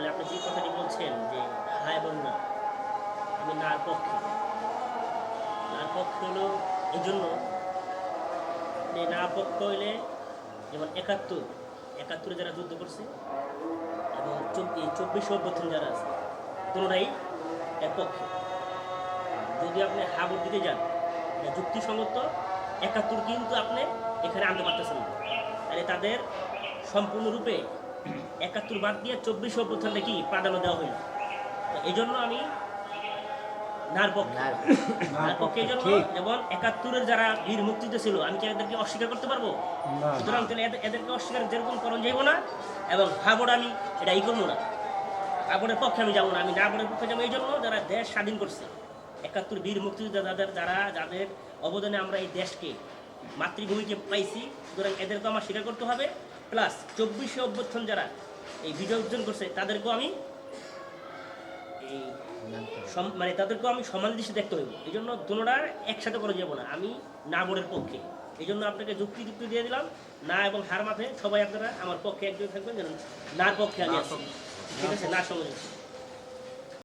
তাহলে আপনি যে কথাটি বলছেন যে হা এবং না, আমি নার পক্ষে। নার পক্ষে হলো এই জন্য যে না পক্ষ হইলে যেমন একাত্তর, একাত্তরে যারা যুদ্ধ করছে এবং চব্বিশ অভ্যর্থন যারা আছে দুটাই এর পক্ষে। যদি আপনি হাবর দিতে যান যুক্তিসঙ্গত, একাত্তর কিন্তু আপনি এখানে আনতে পারতেছেন না। তাহলে তাদের সম্পূর্ণরূপে একাত্তর বাদ দিয়ে চব্বিশ অভ্যুত্থানটা কি প্রাধান্য দেওয়া হইল এই জন্য আমি নার পক্ষে জন্য একাত্তরের যারা বীর মুক্তিতে ছিল আমি কি এদেরকে অস্বীকার করতে পারব? সুতরাং তাহলে এদেরকে অস্বীকার যেরকম করণ যাইব না এবং হাবড় আমি এটা ই করব না। হাবড়ের পক্ষে আমি যাব না আমি নাবড়ের পক্ষে যাব। এই জন্য যারা দেশ স্বাধীন করছে একাত্তর বীর মুক্তিযোদ্ধা যাদের যারা যাদের অবদানে আমরা এই দেশকে মাতৃভূমিকে পাইছি সুতরাং এদেরকে আমার স্বীকার করতে হবে। প্লাস চব্বিশে অভ্যর্থন যারা এই ভিডিও অর্জন করছে তাদেরকেও আমি এই মানে তাদেরকেও আমি সমান দৃষ্টি দেখতে হইব। এই জন্য দুটার একসাথে করা যাব না। আমি না বোর্ডের পক্ষে। এই জন্য আপনাকে যুক্তি যুক্তি দিয়ে দিলাম না এবং হার মাথায় সবাই আপনারা আমার পক্ষে একজন থাকবেন যেন না পক্ষে আমি আসব ঠিক আছে? না সঙ্গে